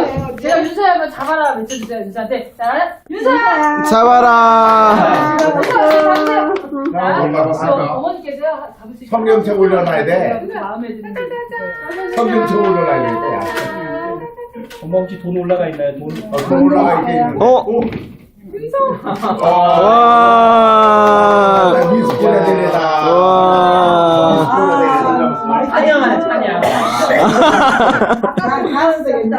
해주세요. 제가 윤서야 한번 잡아라 외쳐주세요. 윤서한테. 자, 윤서야! 잡아라. 잡으세요. 나 자, 할까? 어머니께서 잡을 수 있게. 성경책 올려놔야 돼. 마음에 드는 거. 성경책 올려놔야 돼. 엄마 혹시 돈 올라가 있나요? 돈? 어, 더 올라가 있게. 어? 아, 와. 미스 보내드리다. 와. 찬양 찬양.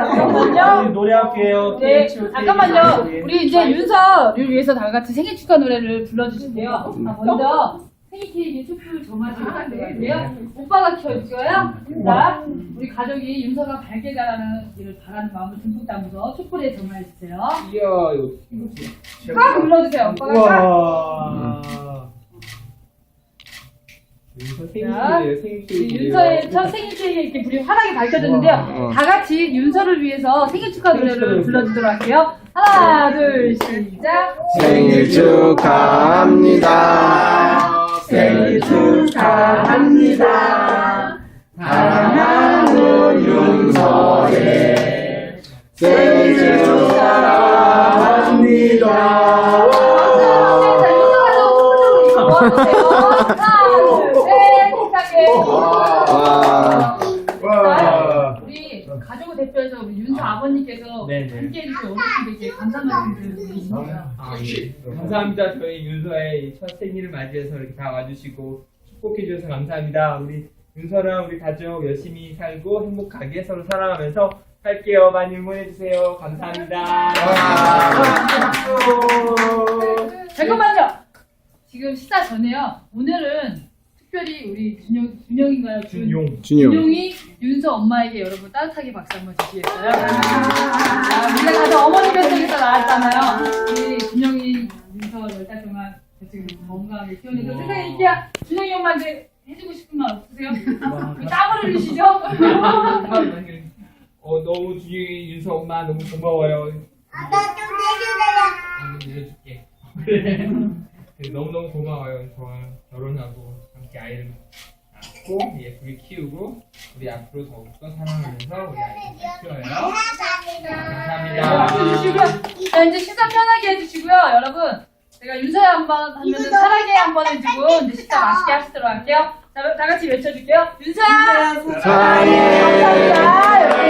잠깐만요. 노래할게요. 네, TH, 잠깐만요. TH. 우리 이제 윤서를 위해서 다 같이 생일 축하 노래를 불러주신대요. 아, 먼저 생일 케이크 촛불 점화를 하는데요. 오빠가 켜줘요. 자, 우리 가족이 윤서가 밝게 자라는 바라는 마음을 듬뿍 담아서 촛불에 점화해주세요. 이야 이거 꽉 눌러주세요. 오빠가 꽉. 우와. 윤서 우리 케이크. 윤서의 첫 생일 케이크 이렇게 불이 환하게 밝혀졌는데요. 다 같이 윤서를 위해서 생일 축하 노래를 불러주도록 할게요. 하나, 둘, 시작. 생일 축하합니다. 생일 축하합니다. 사랑하는 윤서의 생일 축하합니다. 자, 윤서가 저 촛불 좀 모아주세요. 와. 와. 우리 가족을 대표해서 우리 윤서 아 버님께서 네 네. 함께 해주신 어르신들께 감사 말씀을 드리겠습니다. 아, 예. 감사합니다. 저희 윤서의 첫 생일을 맞이해서 이렇게 다 와주시고 축복해 주셔서 감사합니다. 우리 윤서랑 우리 가족 열심히 살고 행복하게 서로 살아가면서 살게요. 많이 응원해 주세요. 감사합니다. 잠깐만요. 지금 식사 전에요. 오늘은 특별히 우리 준영, 준영인가요? 준- 준용. 준영. 준용이 윤서 엄마에게 여러분 따뜻하게 박수 한번 주시겠어요? 아, 우리가 다들 어머니 뱃속에서 나왔잖아요. 우리 준영이 윤서 열 달 동안 지금 건강하게 키워내서 세상에 이렇게 준영이 엄마한테 해주고 싶은 말 없으세요? 왜 땀을 흘리시죠? 어, 너무 준용이 윤서 엄마 너무 고마워요. 아빠 좀 내주세요. 음, 내려줄게. 그래. 네, 너무너무 고마워요. 저와 결혼하고 함께 아이를 낳고 예쁘게 키우고 우리 앞으로 더욱더 사랑하면서 우리 아이를 잘 키워요. 감사합니다. 네, 박수 감사합니다. 주시고요. 자, 이제 식사 편하게 해주시고요. 여러분, 제가 윤서야 한번 하면 사랑해 한번 해주고 이제 식사 맛있게 하시도록 할게요. 자, 다 같이 외쳐줄게요. 윤서야! 사랑해. 감사합니다. 여러분,